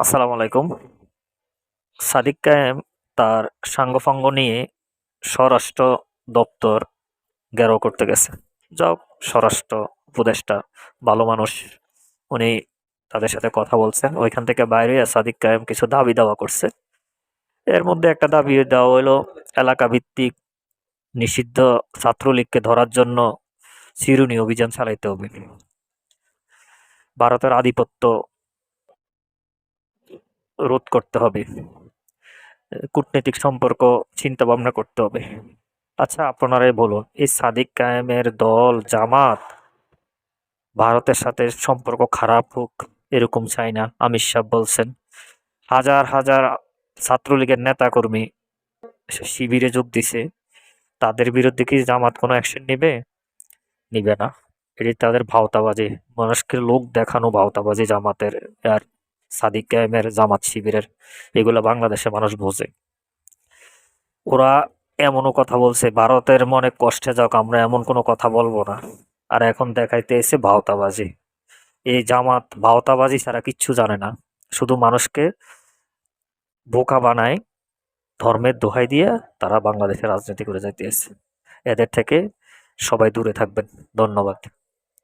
আসসালামু আলাইকুম। সাদিক কায়েম তার সাঙ্গফাঙ্গ নিয়ে স্বরাষ্ট্র দপ্তর ঘেরাও করতে গেছে। যাও, স্বরাষ্ট্র উপদেষ্টা, ভালো মানুষ। উনি তাদের সাথে কথা বলছেন। ওইখান থেকে বাইরে সাদিক কায়েম কিছু দাবি দাওয়া করছে। এর মধ্যে একটা দাবি দেওয়া হলো এলাকা ভিত্তিক নিষিদ্ধ ছাত্রলীগকে ধরার জন্য চিরুনি অভিযান চালাইতে হবে। ভারতের আধিপত্য রোধ করতে হবে। কূটনৈতিক সম্পর্ক চিন্তা ভাবনা করতে হবে। আচ্ছা আপনারাই বলুন, এই সাদিক কায়েমের দল, জামাত, ভারতের সাথে সম্পর্ক খারাপ হোক, এরকম চাই না, আমির সাহেব বলছেন। হাজার হাজার ছাত্রলীগের নেতাকর্মী শিবিরে যোগ দিছে। তাদের বিরুদ্ধে কি জামাত কোনো অ্যাকশন নেবে? নিবে না। এটি তাদের ভাওতাবাজি। মানুষকে লোক দেখানো ভাওতাবাজি জামাতের, আর সাদিক কায়েমের জামাত শিবিরের, এগুলো বাংলাদেশে মানুষ বোঝে। ওরা এমনও কথা বলছে, ভারতের মনে কষ্টে যাক, আমরা এমন কোনো কথা বলব না। আর এখন দেখাইতে এসে ভাওতাবাজি। এই জামাত ভাওতাবাজি ছাড়া কিচ্ছু জানে না। শুধু মানুষকে বোকা বানায়, ধর্মের দোহাই দিয়ে তারা বাংলাদেশে রাজনীতি করে যাইতে এদের থেকে সবাই দূরে থাকবেন। ধন্যবাদ।